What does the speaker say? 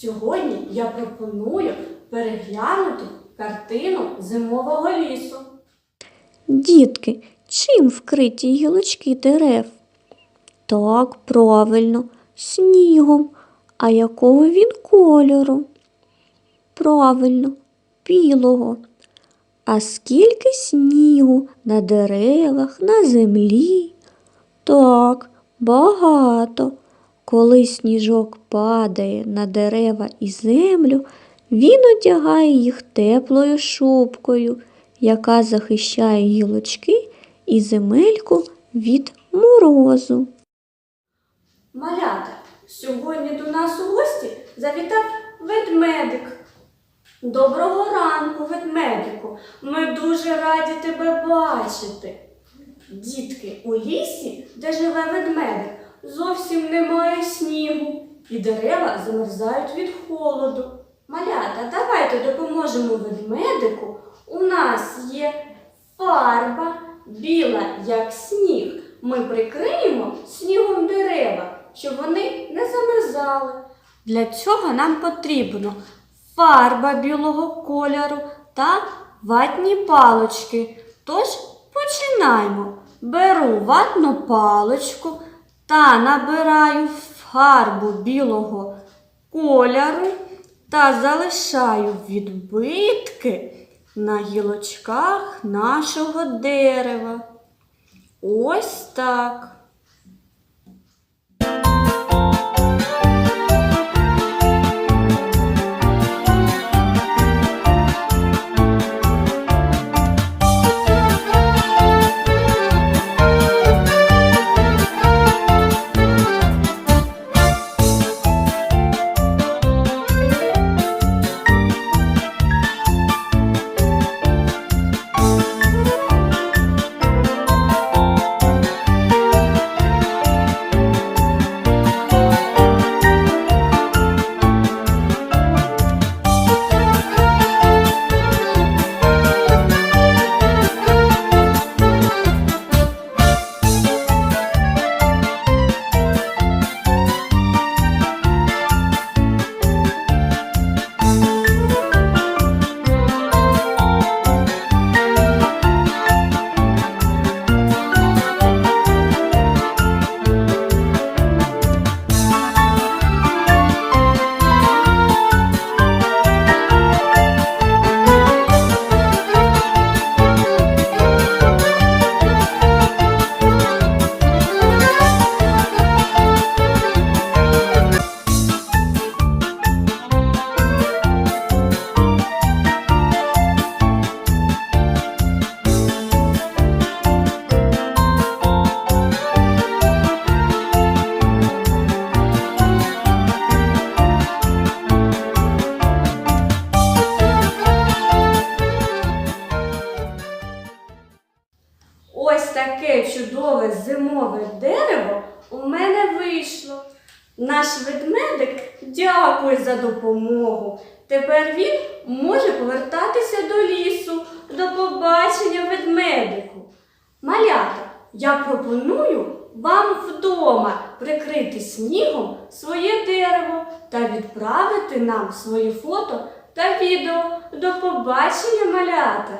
Сьогодні я пропоную переглянути картину зимового лісу. Дітки, чим вкриті гілочки дерев? Так, правильно, снігом. А якого він кольору? Правильно, білого. А скільки снігу на деревах, на землі? Так, багато. Коли сніжок падає на дерева і землю, він одягає їх теплою шубкою, яка захищає гілочки і земельку від морозу. Малята, сьогодні до нас у гості завітав ведмедик. Доброго ранку, ведмедику. Ми дуже раді тебе бачити. Дітки, у лісі, де живе ведмедик, зовсім немає снігу, і дерева замерзають від холоду. Малята, давайте допоможемо ведмедику. У нас є фарба біла, як сніг. Ми прикриємо снігом дерева, щоб вони не замерзали. Для цього нам потрібно фарба білого кольору та ватні палочки. Тож починаємо. Беру ватну паличку та набираю фарбу білого кольору та залишаю відбитки на гілочках нашого дерева. Ось так. Таке чудове зимове дерево у мене вийшло. Наш ведмедик дякує за допомогу. Тепер він може повертатися до лісу. До побачення ведмедику. Малята, я пропоную вам вдома прикрити снігом своє дерево та відправити нам свої фото та відео. До побачення, малята!